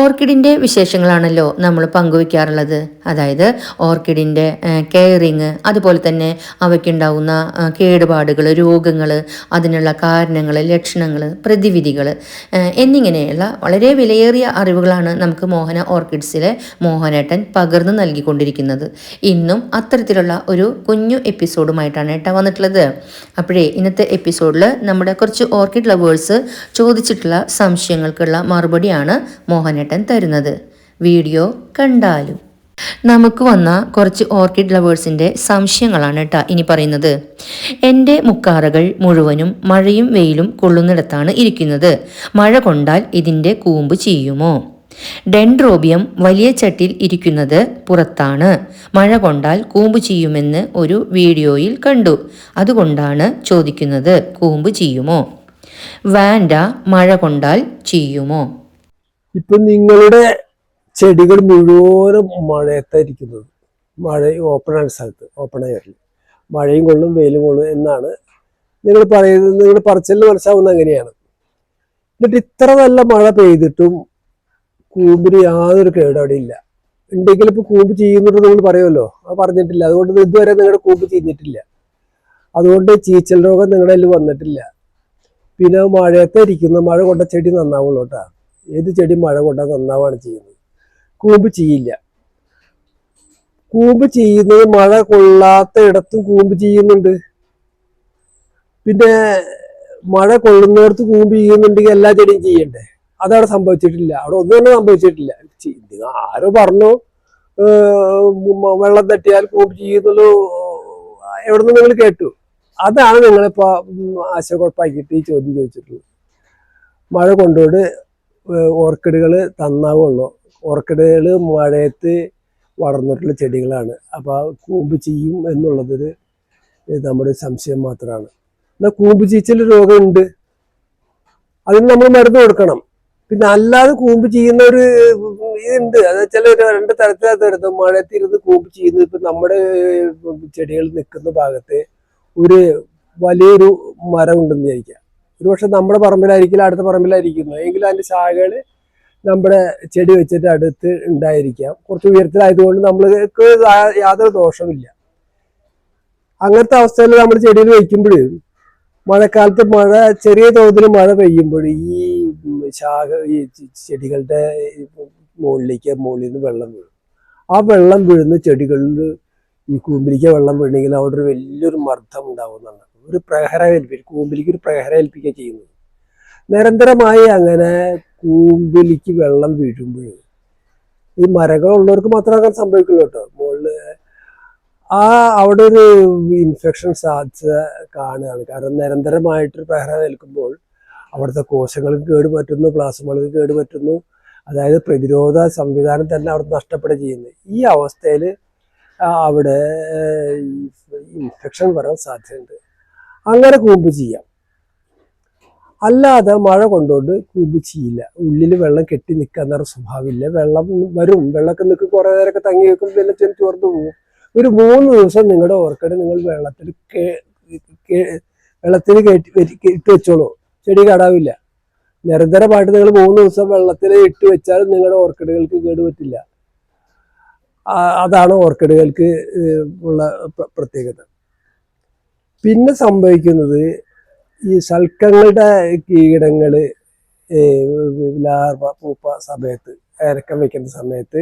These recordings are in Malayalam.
ഓർക്കിഡിന്റെ വിശേഷങ്ങളാണല്ലോ നമ്മൾ പങ്കുവയ്ക്കാറുള്ളത്. അതായത് ഓർക്കിഡിന്റെ കെയറിങ് അതുപോലെ തന്നെ അവയ്ക്കുണ്ടാവുന്ന കേടുപാടുകൾ രോഗങ്ങൾ അതിനുള്ള കാരണങ്ങൾ ലക്ഷണങ്ങൾ പ്രതിവിധികൾ എന്നിങ്ങനെയുള്ള വളരെ വിലയേറിയ അറിവുകളാണ് നമുക്ക് മോഹന ഓർക്കിഡ്സിലെ മോഹനേട്ടൻ പകർന്നു നൽകിക്കൊണ്ടിരിക്കുന്നത്. ഇന്നും അത്തരത്തിലുള്ള ഒരു കുഞ്ഞു എപ്പിസോഡുമായിട്ടാണ് ഏട്ടാ വന്നിട്ടുള്ളത്. അപ്പോഴേ ഇന്നത്തെ എപ്പിസോഡിൽ നമ്മുടെ കുറച്ച് ഓർക്കിഡ് ലവേഴ്സ് ചോദിച്ചിട്ടുള്ള സംശയങ്ങൾക്കുള്ള മറുപടിയാണ് മോഹനേട്ടൻ തരുന്നത്. വീഡിയോ കണ്ടാലും? നമുക്ക് വന്ന കുറച്ച് ഓർക്കിഡ് ലവേഴ്സിന്റെ സംശയങ്ങളാണ് കേട്ടോ ഇനി പറയുന്നത്. എന്റെ മുക്കാറകൾ മുഴുവനും മഴയും വെയിലും കൊള്ളുന്നിടത്താണ് ഇരിക്കുന്നത്. മഴ കൊണ്ടാൽ ഇതിന്റെ കൂമ്പ് ചെയ്യുമോ ഡെൻഡ്രോബിയം വലിയ ചട്ടിൽ ഇരിക്കുന്നത് പുറത്താണ്. മഴ കൊണ്ടാൽ കൂമ്പ് ചെയ്യുമെന്ന് ഒരു വീഡിയോയിൽ കണ്ടു. അതുകൊണ്ടാണ് ചോദിക്കുന്നത് കൂമ്പ് ചെയ്യുമോ വാൻഡ മഴ കൊണ്ടാൽ ചെയ്യുമോ ഇപ്പൊ നിങ്ങളുടെ ചെടികൾ മുഴുവനും മഴയത്തായിരിക്കുന്നത്. മഴ ഓപ്പൺ ആയ സ്ഥലത്ത് ഓപ്പൺ എയറിൽ മഴയും കൊള്ളും വെയിലും കൊള്ളും എന്നാണ് നിങ്ങൾ പറയുന്നത്. നിങ്ങൾ പറച്ചിലിന് മനസ്സിലാവുന്നത് അങ്ങനെയാണ്. എന്നിട്ട് ഇത്ര നല്ല മഴ പെയ്തിട്ടും കൂമ്പിന് യാതൊരു കേടും അവിടെ ഇല്ല. ഉണ്ടെങ്കിൽ ഇപ്പൊ കൂമ്പ് ചെയ്യുന്നുണ്ട് നിങ്ങൾ പറയുമല്ലോ. അത് പറഞ്ഞിട്ടില്ല. അതുകൊണ്ട് ഇതുവരെ നിങ്ങളുടെ കൂമ്പ് ചെയ്തിട്ടില്ല അതുകൊണ്ട് ചീച്ചൽ രോഗം നിങ്ങളുടെ വന്നിട്ടില്ല. പിന്നെ മഴയത്തെ ഇരിക്കുന്ന മഴ കൊണ്ട ചെടി നന്നാവുള്ളൂ കേട്ടോ. ഏത് ചെടി മഴ കൊണ്ടാൽ നന്നാവാണ് ചെയ്യുന്നത്? കൂമ്പ് ചെയ്യില്ല. കൂമ്പ് ചെയ്യുന്നത് മഴ കൊള്ളാത്ത ഇടത്തും കൂമ്പ് ചെയ്യുന്നുണ്ട്. പിന്നെ മഴ കൊള്ളുന്നിടത്ത് കൂമ്പ് ചെയ്യുന്നുണ്ടെങ്കിൽ എല്ലാ ചെടിയും ചെയ്യണ്ടേ? അതവിടെ സംഭവിച്ചിട്ടില്ല. അവിടെ ഒന്നും തന്നെ സംഭവിച്ചിട്ടില്ല. ആരോ പറഞ്ഞു വെള്ളം തട്ടിയാൽ കൂമ്പ് ചെയ്യുന്നുള്ളൂ. എവിടെ നിന്ന് നിങ്ങൾ കേട്ടു? അതാണ് നിങ്ങളിപ്പോ ആശയക്കുഴപ്പാക്കിയിട്ട് ഈ ചോദ്യം ചോദിച്ചിട്ടുള്ളത്. മഴ കൊണ്ടുകൊണ്ട് ഓർക്കിഡുകൾ തന്നാവുള്ളൂ. ഓർക്കിഡുകൾ മഴയത്ത് വളർന്നിട്ടുള്ള ചെടികളാണ്. അപ്പോൾ കൂമ്പ് ചെയ്യും എന്നുള്ളതൊരു നമ്മുടെ സംശയം മാത്രമാണ് എന്നാൽ കൂമ്പ് ചീച്ചൽ രോഗമുണ്ട്. അതിന് നമ്മൾ മരുന്ന് കൊടുക്കണം. പിന്നെ അല്ലാതെ കൂമ്പ് ചെയ്യുന്ന ഒരു ഇതുണ്ട്. അത് ചില രണ്ട് തരത്തിലകത്ത് വരുന്നത് മഴയത്തിരുന്ന് കൂമ്പ് ചെയ്യുന്ന ഇപ്പം നമ്മുടെ ചെടികൾ നിൽക്കുന്ന ഭാഗത്ത് ഒരു വലിയൊരു മരം ഉണ്ടെന്ന് വിചാരിക്കാം ഒരു പക്ഷെ നമ്മുടെ പറമ്പിലായിരിക്കില്ല അടുത്ത പറമ്പിലായിരിക്കുന്നു. എങ്കിലും അതിന്റെ ശാഖകൾ നമ്മുടെ ചെടി വെച്ചിട്ട് അടുത്ത് ഉണ്ടായിരിക്കാം. കുറച്ച് ഉയരത്തിലായതുകൊണ്ട് നമ്മൾക്ക് യാതൊരു ദോഷമില്ല അങ്ങനത്തെ അവസ്ഥയിൽ നമ്മൾ ചെടിയിൽ വയ്ക്കുമ്പോൾ മഴക്കാലത്ത് മഴ ചെറിയ തോതിൽ മഴ പെയ്യുമ്പോൾ ഈ ശാഖ ഈ ചെടികളുടെ മുകളിലേക്ക് മുകളിൽ നിന്ന് വെള്ളം വീഴും. ആ വെള്ളം വീഴുന്ന ചെടികളിൽ ഈ കൂമ്പിലേക്ക് വെള്ളം വീണെങ്കിൽ അവിടെ ഒരു വലിയൊരു മർദ്ദം ഉണ്ടാവുന്നതാണ് ഒരു പ്രഹരം ഏൽപ്പിക്കും കൂമ്പിലിക്ക് ഒരു പ്രഹരം ഏൽപ്പിക്കുക ചെയ്യുന്നത്. നിരന്തരമായി അങ്ങനെ കൂമ്പിലിക്ക് വെള്ളം വീഴുമ്പോൾ ഈ മരങ്ങളുള്ളവർക്ക് മാത്രമേ അങ്ങനെ സംഭവിക്കുള്ളൂ കേട്ടോ. മുകളിൽ ആ അവിടെ ഒരു ഇൻഫെക്ഷൻ സാധ്യത കാണുകയാണ്. കാരണം നിരന്തരമായിട്ട് പ്രഹരം ഏൽക്കുമ്പോൾ അവിടുത്തെ കോശങ്ങൾക്ക് കേടുപറ്റുന്നു പ്ലാസ്മകൾക്ക് കേടുപറ്റുന്നു അതായത് പ്രതിരോധ സംവിധാനം തന്നെ അവിടെ നഷ്ടപ്പെടുക ചെയ്യുന്നത്. ഈ അവസ്ഥയിൽ അവിടെ ഇൻഫെക്ഷൻ വരാൻ സാധ്യതയുണ്ട്. അങ്ങനെ കൂമ്പ് ചെയ്യാം. അല്ലാതെ മഴ കൊണ്ടുകൊണ്ട് കൂമ്പ് ചെയ്യില്ല. ഉള്ളിൽ വെള്ളം കെട്ടി നിൽക്കാൻ സ്വഭാവമില്ല. വെള്ളം വരും. വെള്ളമൊക്കെ നിൽക്കും കുറേ നേരമൊക്കെ തങ്ങി വെക്കും പിന്നെ ചോർന്ന് പോകും ഒരു മൂന്ന് ദിവസം നിങ്ങളുടെ ഓർക്കിഡ് നിങ്ങൾ വെള്ളത്തിൽ വെള്ളത്തിൽ കയറ്റി ഇട്ട് വെച്ചോളൂ. ചെടി കടാവില്ല. നിരന്തരമായിട്ട് നിങ്ങൾ മൂന്ന് ദിവസം വെള്ളത്തിൽ ഇട്ട് വെച്ചാൽ നിങ്ങളുടെ ഓർക്കിഡുകൾക്ക് കേട് പറ്റില്ല. അതാണ് ഓർക്കിഡുകൾക്ക് ഉള്ള പ്രത്യേകത. പിന്നെ സംഭവിക്കുന്നത് ഈ ശൽക്കങ്ങളുടെ കീടങ്ങൾ ലാർവ പൂപ്പ സമയത്ത് ഇറക്കം വെക്കുന്ന സമയത്ത്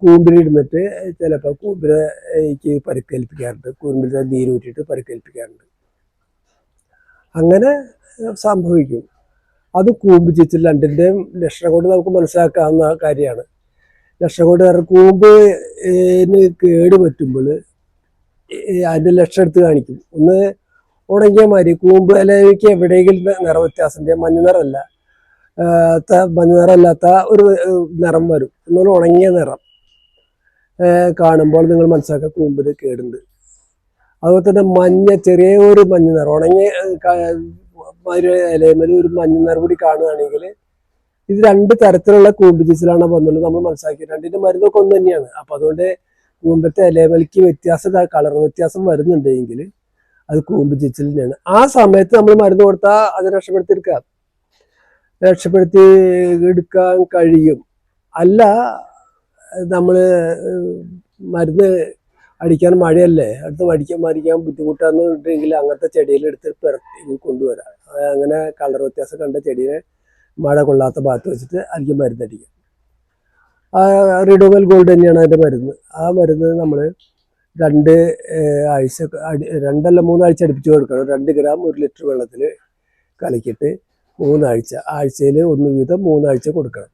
കൂമ്പിലിടുന്നിട്ട് ചിലപ്പോൾ കൂമ്പിലേക്ക് പരിക്കേൽപ്പിക്കാറുണ്ട്. കൂമ്പിലെ നീരൂറ്റിട്ട് പരിക്കേൽപ്പിക്കാറുണ്ട്. അങ്ങനെ സംഭവിക്കും. അത് കൂമ്പ് ചിച്ചിൽ രണ്ടിന്റെയും ലക്ഷണം കൊണ്ട് നമുക്ക് മനസ്സിലാക്കാവുന്ന കാര്യമാണ്. ലക്ഷണം കൊണ്ട് കൂമ്പ് കേട് പറ്റുമ്പോൾ അതിന്റെ ലക്ഷം എടുത്ത് കാണിക്കും. ഒന്ന് ഉണങ്ങിയ മാതിരി കൂമ്പ് അല്ലെങ്കിൽ എവിടെയെങ്കിലും നിറ വ്യത്യാസമുണ്ട്. മഞ്ഞ നിറമല്ല. മഞ്ഞ നിറമല്ലാത്ത ഒരു നിറം വരും. എന്നാൽ ഉണങ്ങിയ നിറം കാണുമ്പോൾ നിങ്ങൾ മനസ്സിലാക്കുക കൂമ്പിന് കേടുണ്ട്. അതുപോലെ തന്നെ മഞ്ഞ ചെറിയ ഒരു മഞ്ഞ നിറം ഉണങ്ങിയ ഒരു ഒരു മഞ്ഞ നിറം കൂടി കാണുകയാണെങ്കിൽ ഇത് രണ്ട് തരത്തിലുള്ള കൂമ്പ് ചീച്ചിലാണ് വന്നുള്ളത് നമ്മൾ മനസ്സിലാക്കി രണ്ടിന്റെ മരുന്നൊക്കെ ഒന്ന് തന്നെയാണ്. അപ്പൊ അതുകൊണ്ട് കൂമ്പത്തെ ഇലവലിക്ക് വ്യത്യാസം കളർ വ്യത്യാസം വരുന്നുണ്ടെങ്കിൽ അത് കൂമ്പ് ചിച്ചിലിനാണ് ആ സമയത്ത് നമ്മൾ മരുന്ന് കൊടുത്താൽ അത് രക്ഷപ്പെടുത്തിയെടുക്കാം. രക്ഷപ്പെടുത്തി എടുക്കാൻ കഴിയും. അല്ല നമ്മൾ മരുന്ന് അടിക്കാൻ മഴയല്ലേ? അടുത്ത് മടിക്കാൻ മരിക്കാൻ ബുദ്ധിമുട്ടാണെന്നുണ്ടെങ്കിൽ അങ്ങനത്തെ ചെടിയിൽ എടുത്ത് പിറത്തി കൊണ്ടുവരാം. അങ്ങനെ കളർ വ്യത്യാസം കണ്ട ചെടിയെ മഴ കൊള്ളാത്ത ഭാഗത്ത് വെച്ചിട്ട് അതിലേക്ക് മരുന്നടിക്കാം ആ റിഡോമൽ ഗോൾഡ് തന്നെയാണ് അതിന്റെ മരുന്ന്. ആ മരുന്ന് നമ്മൾ രണ്ട് ആഴ്ച അടി രണ്ടല്ല മൂന്നാഴ്ച അടുപ്പിച്ച് കൊടുക്കണം. രണ്ട് ഗ്രാം ഒരു ലിറ്റർ വെള്ളത്തിൽ കലക്കിയിട്ട് മൂന്നാഴ്ച ആഴ്ചയിൽ ഒന്ന് വീതം മൂന്നാഴ്ച കൊടുക്കണം.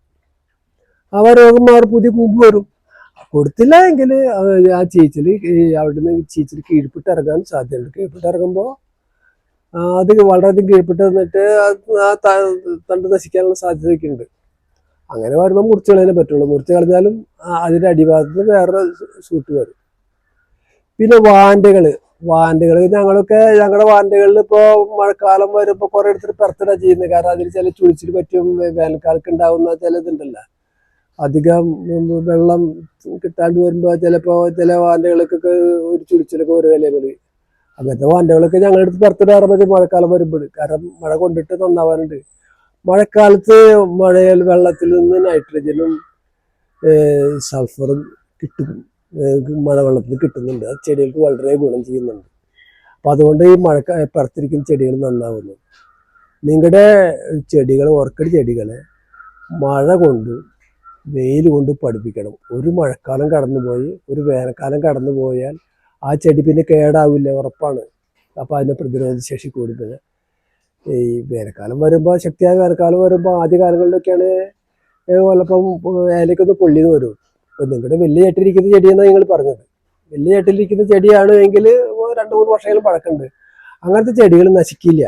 അവ രോഗം മാറി പുതിയ കൂമ്പ് വരും. കൊടുത്തില്ല എങ്കിൽ ആ ചീച്ചിൽ അവിടുന്ന് ചീച്ചിൽ കീഴ്പിട്ട് ഇറങ്ങാൻ സാധ്യതയുണ്ട്. കീഴ്പിട്ട് ഇറങ്ങുമ്പോൾ അത് വളരെയധികം കീഴ്പിട്ട് നിന്നിട്ട് ആ തണ്ട് നശിക്കാനുള്ള സാധ്യതയൊക്കെ ഉണ്ട്. അങ്ങനെ വരുമ്പോൾ മുറിച്ച് കളയാനേ പറ്റുള്ളൂ. മുറിച്ച് കളഞ്ഞാലും അതിന്റെ അടിഭാഗത്ത് വേറെ സൂട്ട് വരും. പിന്നെ വാൻഡകൾ വാൻഡകൾ ഞങ്ങളൊക്കെ ഞങ്ങളുടെ വാൻഡകളിൽ ഇപ്പോൾ മഴക്കാലം വരുമ്പോൾ കുറേ എടുത്തിട്ട് പെർത്തിടാ ചെയ്യുന്നത് കാരണം അതിൽ ചില ചുളിച്ചിൽ പറ്റും വേനൽക്കാലത്ത് ഉണ്ടാവുന്ന ചില ഇതുണ്ടല്ലോ. അധികം വെള്ളം കിട്ടാണ്ട് വരുമ്പോൾ ചിലപ്പോൾ ചില വാൻഡകൾക്കൊക്കെ ഒരു ചുളിച്ചിലൊക്കെ ഒരു വില മതി അങ്ങനത്തെ വാൻഡകളൊക്കെ ഞങ്ങളെടുത്ത് അടുത്ത് പെർത്തിടാറുമ്പോൾ മഴക്കാലം വരുമ്പോൾ കാരണം മഴ കൊണ്ടിട്ട് നന്നാവാനുണ്ട്. മഴക്കാലത്ത് മഴയിൽ വെള്ളത്തിൽ നിന്ന് നൈട്രജനും സൾഫറും കിട്ടും. മഴവെള്ളത്തിൽ കിട്ടുന്നുണ്ട്. അത് ചെടികൾക്ക് വളരെ ഗുണം ചെയ്യുന്നുണ്ട്. അപ്പം അതുകൊണ്ട് ഈ മഴക്ക പുറത്തിരിക്കുന്ന ചെടികൾ നന്നാവുന്നു. നിങ്ങളുടെ ചെടികൾ ഓർക്കിഡ് ചെടികളെ മഴ കൊണ്ട് വെയിൽ കൊണ്ട് പഠിപ്പിക്കണം. ഒരു മഴക്കാലം കടന്നുപോയി ഒരു വേനൽക്കാലം കടന്നു പോയാൽ ആ ചെടി പിന്നെ കേടാവില്ല ഉറപ്പാണ്. അപ്പോൾ അതിന്റെ പ്രതിരോധ ശേഷി കൂടുതൽ ഈ വേനൽക്കാലം വരുമ്പോൾ ശക്തിയായ വേനൽക്കാലം വരുമ്പോൾ ആദ്യ കാലങ്ങളിലൊക്കെയാണ് വല്ലപ്പം ഏലക്കൊന്ന് പൊള്ളിന്ന് വരും. ഇപ്പം നിങ്ങളുടെ വലിയ ചേട്ടിലിരിക്കുന്ന ചെടിയെന്നാണ് നിങ്ങൾ പറഞ്ഞത്. വലിയ ചട്ടിലിരിക്കുന്ന ചെടിയാണ് എങ്കിൽ രണ്ട് മൂന്ന് വർഷമെങ്കിലും പഴക്കുണ്ട് അങ്ങനത്തെ ചെടികൾ നശിക്കില്ല.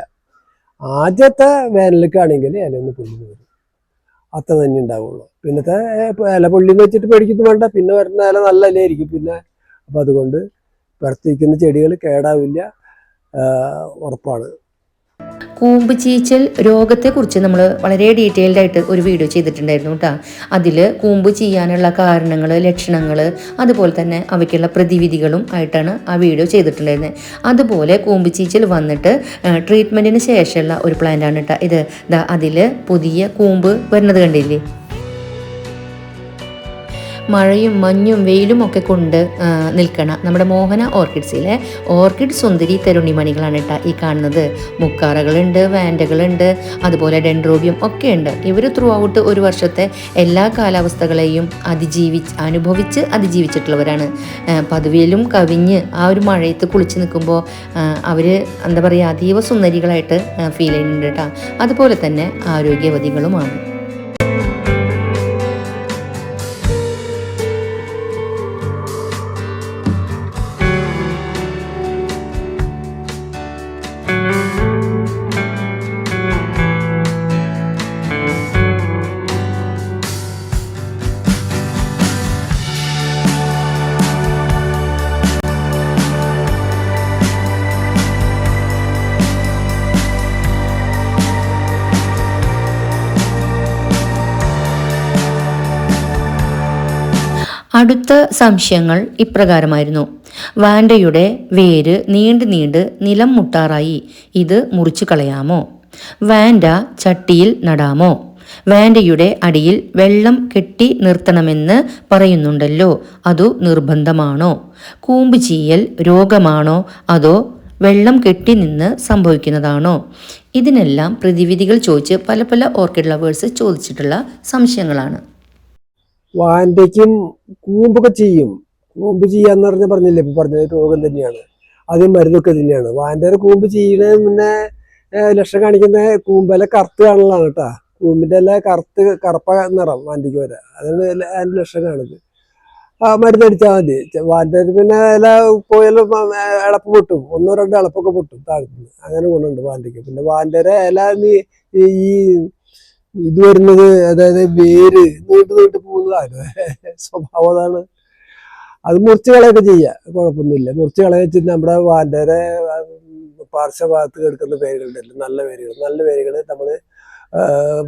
ആദ്യത്തെ വേനലിക്കാണെങ്കിൽ ഇലയൊന്ന് പൊള്ളിന്ന് വരും. അത്ര തന്നെ ഉണ്ടാവുള്ളൂ. പിന്നത്തെ ഇല പൊള്ളിന്ന് വെച്ചിട്ട് പേടിക്കുന്നു വേണ്ട. പിന്നെ വരുന്ന ഇല നല്ല ഇലയായിരിക്കും പിന്നെ. അപ്പം അതുകൊണ്ട് പുറത്തിരിക്കുന്ന ചെടികൾ കേടാവില്ല ഉറപ്പാണ്. കൂമ്പ് ചീച്ചൽ രോഗത്തെക്കുറിച്ച് നമ്മൾ വളരെ ഡീറ്റെയിൽഡ് ആയിട്ട് ഒരു വീഡിയോ ചെയ്തിട്ടുണ്ടായിരുന്നു കേട്ടോ അതിൽ കൂമ്പ് ചെയ്യാനുള്ള കാരണങ്ങൾ ലക്ഷണങ്ങൾ അതുപോലെ തന്നെ അവയ്ക്കുള്ള പ്രതിവിധികളും ആയിട്ടാണ് ആ വീഡിയോ ചെയ്തിട്ടുണ്ടായിരുന്നത് അതുപോലെ കൂമ്പ് ചീച്ചൽ വന്നിട്ട് ട്രീറ്റ്മെന്റിന് ശേഷമുള്ള ഒരു പ്ലാന്റാണ് കേട്ടോ ഇത്. അതിൽ പുതിയ കൂമ്പ് വരുന്നത് കണ്ടില്ലേ? മഴയും മഞ്ഞും വെയിലും ഒക്കെ കൊണ്ട് നിൽക്കണം നമ്മുടെ മോഹന ഓർക്കിഡ്സിലെ ഓർക്കിഡ് സുന്ദരി തരുണിമണികളാണ് കേട്ടോ ഈ കാണുന്നത്. മുക്കാറകളുണ്ട് വാൻഡകളുണ്ട് അതുപോലെ ഡെൻഡ്രോബിയം ഒക്കെ ഉണ്ട്. ഇവർ ത്രൂ ഔട്ട് ഒരു വർഷത്തെ എല്ലാ കാലാവസ്ഥകളെയും അതിജീവിച്ച് അനുഭവിച്ച് അതിജീവിച്ചിട്ടുള്ളവരാണ്. പതിവിലും കവിഞ്ഞ് ആ ഒരു മഴയത്ത് കുളിച്ച് നിൽക്കുമ്പോൾ അവർ എന്താ പറയുക അതീവ സുന്ദരികളായിട്ട് ഫീൽ ചെയ്യുന്നുണ്ട് കേട്ടോ. അതുപോലെ തന്നെ ആരോഗ്യവതികളുമാണ് അടുത്ത സംശയങ്ങൾ ഇപ്രകാരമായിരുന്നു. വാൻഡയുടെ വേര് നീണ്ട് നീണ്ട് നിലം മുട്ടാറായി. ഇത് മുറിച്ചു കളയാമോ? വാൻഡ ചട്ടിയിൽ നടാമോ? വാൻഡയുടെ അടിയിൽ വെള്ളം കെട്ടി നിർത്തണമെന്ന് പറയുന്നുണ്ടല്ലോ. അതു നിർബന്ധമാണോ? കൂമ്പ് ചീയൽ രോഗമാണോ? അതോ വെള്ളം കെട്ടി നിന്ന് സംഭവിക്കുന്നതാണോ? ഇതിനെല്ലാം പ്രതിവിധികൾ ചോദിച്ച് പല പല ഓർക്കിഡ് ലവേഴ്സ് ചോദിച്ചിട്ടുള്ള സംശയങ്ങളാണ്. വാൻഡയ്ക്കും കൂമ്പൊക്കെ ചെയ്യും. കൂമ്പ് ചെയ്യാന്ന് പറഞ്ഞ പറഞ്ഞില്ലേ? ഇപ്പൊ പറഞ്ഞ രോഗം തന്നെയാണ്. അത് മരുന്നൊക്കെ തന്നെയാണ്. വാൻഡയുടെ കൂമ്പ് ചെയ്യണേ മുന്നേ ലക്ഷം കാണിക്കുന്ന കൂമ്പല കറുത്ത് കാണലാണ് കേട്ടാ. കൂമ്പിന്റെ എല്ലാം കറുത്ത് കറുപ്പ നിറം വാൻഡയ്ക്ക് വരെ. അതാണ് അതിന്റെ ലക്ഷണം കാണുന്നത്. ആ മരുന്ന് അടിച്ചാൽ മതി. ചെ- പിന്നെ ഇല പോയാലും ഇളപ്പ് പൊട്ടും. ഒന്നോ രണ്ടോ ഇളപ്പൊക്കെ പൊട്ടും താഴ്ത്തുന്നു അങ്ങനെ ഗുണമുണ്ട് വാൻഡയ്ക്ക് പിന്നെ വാൻഡയുടെ ഇല ഈ ഇത് വരുന്നത് അതായത് വേര്. നീണ്ടു നീണ്ടു പോകുന്നതാണ് സ്വഭാവം അതാണ്. അത് മുറിച്ച് കളയൊക്കെ ചെയ്യാം. കുഴപ്പമൊന്നുമില്ല. മുറിച്ച് കളയച്ച് നമ്മുടെ വാന്റെ പാർശ്വഭാഗത്ത് കിടക്കുന്ന വേരുകളുണ്ടല്ലോ. നല്ല വേരുകൾ. നല്ല വേരുകൾ നമ്മൾ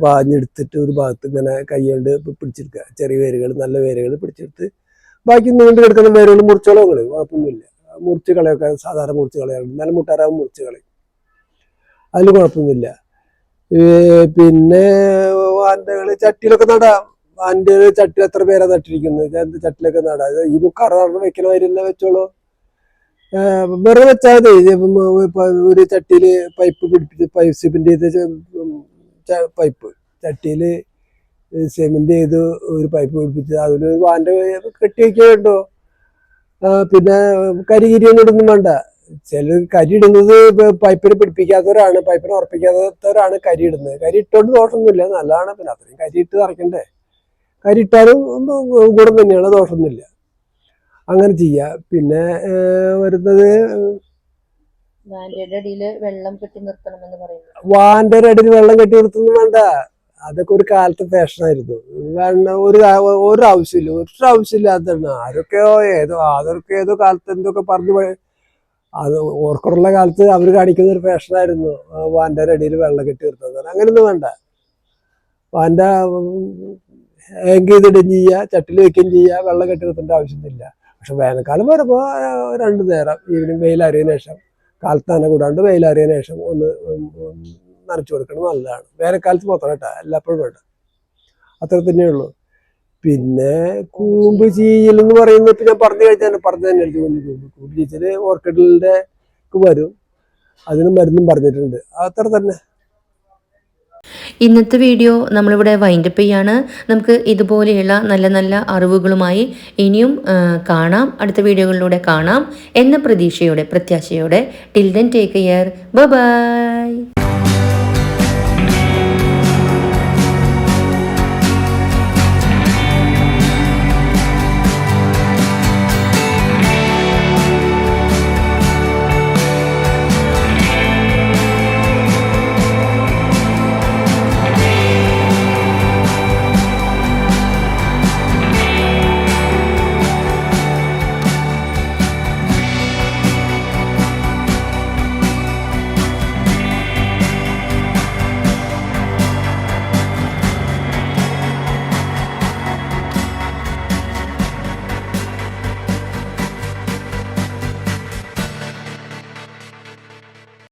വാഞ്ഞെടുത്തിട്ട് ഒരു ഭാഗത്ത് ഇങ്ങനെ കൈകൊണ്ട് പിടിച്ചെടുക്കുക ചെറിയ വേരുകൾ നല്ല വേരുകൾ പിടിച്ചെടുത്ത് ബാക്കി നീണ്ടു കിടക്കുന്ന വേരുകൾ കളയും. കുഴപ്പമൊന്നുമില്ല. മുറിച്ച് കളയൊക്കെ സാധാരണ മുറിച്ച് കളയാറുണ്ട്. നല്ല മുട്ടാറാവും മുറിച്ച് കളയും. അതിൽ കുഴപ്പമൊന്നുമില്ല. പിന്നെ വാൻഡകൾ ചട്ടിയിലൊക്കെ നടാം. വാന്റെ ചട്ടി എത്ര പേരാ നട്ടിരിക്കുന്നത്? എന്ത് ചട്ടിലൊക്കെ നടാം? ഈ കറ വെക്കണ തന്നെ വെച്ചോളൂ. വെറുതെ വെച്ചാൽ ഒരു ചട്ടിയിൽ പൈപ്പ് പിടിപ്പിച്ച് പൈപ്പ് സിമെന്റ് ചെയ്ത് പൈപ്പ് ചട്ടിയിൽ സിമെന്റ് ചെയ്ത് ഒരു പൈപ്പ് പിടിപ്പിച്ച് അതിന് വാന്റെ കെട്ടി വെക്കുന്നുണ്ടോ പിന്നെ കരികിരി ഒന്നും ഇടുന്നും വേണ്ട. ചില കരി ഇടുന്നത് പ- പൈപ്പിന് പിടിപ്പിക്കാത്തവരാണ് പൈപ്പിന് ഉറപ്പിക്കാത്തവരാണ് കരി ഇടുന്നത്. കരി ഇട്ടോണ്ട് ദോഷമൊന്നുമില്ല നല്ലതാണ്. പിന്നെ അത്രയും കരി ഇട്ട് നിറയ്ക്കണ്ടേ? കരി ഇട്ടാലും ഗുണം തന്നെയാണ് ദോഷമൊന്നുമില്ല. അങ്ങനെ ചെയ്യുക പിന്നെ വരുന്നത് വാന്റെ അടിയിൽ വെള്ളം കെട്ടി നിർത്തുന്നു വേണ്ട. അതൊക്കെ ഒരു കാലത്ത് ഫാഷനായിരുന്നു വേണ്ട ഒരു ഒരു ആവശ്യമില്ല ഒരു ആവശ്യമില്ലാത്തതാണ് ആരൊക്കെയോ ഏതോ അതൊക്കെ ഏതോ കാലത്ത് എന്തൊക്കെ പറഞ്ഞു. അത് ഓർക്കുള്ള കാലത്ത് അവർ കാണിക്കുന്ന ഒരു ഫാഷനായിരുന്നു വാന്റെ അടിയിൽ വെള്ളം കെട്ടി നിർത്തുന്നത്. അങ്ങനെയൊന്നും വേണ്ട. വാന്റെ ഹാങ് ചെയ്തിടുകയും ചെയ്യുക ചട്ടിൽ വെക്കുകയും ചെയ്യുക വെള്ളം കെട്ടി നിർത്തേണ്ട ആവശ്യമൊന്നുമില്ല. പക്ഷെ വേനൽക്കാലം വരുമ്പോൾ രണ്ട് നേരം ഈവനിങ് വെയിലറിയതിനു ശേഷം കാലത്ത് തന്നെ കൂടാണ്ട് വെയിലറിയതിനു ശേഷം ഒന്ന് നനച്ചു കൊടുക്കണം നല്ലതാണ്. വേനൽക്കാലത്ത് മാത്രം കേട്ടോ എല്ലാപ്പോഴും വേണ്ട. അത്ര തന്നെയേ ഉള്ളൂ പിന്നെ കൂമ്പ് ചീയൽ എന്ന് പറയുന്നത് ഇപ്പൊ ഞാൻ പറഞ്ഞു കഴിഞ്ഞാൽ പറഞ്ഞു തന്നെ എടുത്തു കൂമ്പ് കൂമ്പ് ചീച്ചൽ ഓർക്കിഡിന്റെ വരും. അതിന് മരുന്നും പറഞ്ഞിട്ടുണ്ട്. അത്ര തന്നെ. ഇന്നത്തെ വീഡിയോ നമ്മളിവിടെ വൈൻഡപ്പ് ചെയ്യാണ്. നമുക്ക് ഇതുപോലെയുള്ള നല്ല നല്ല അറിവുകളുമായി ഇനിയും കാണാം. അടുത്ത വീഡിയോകളിലൂടെ കാണാം. എന്ന പ്രതീക്ഷയോടെ പ്രത്യാശയോടെ. Till then take care bye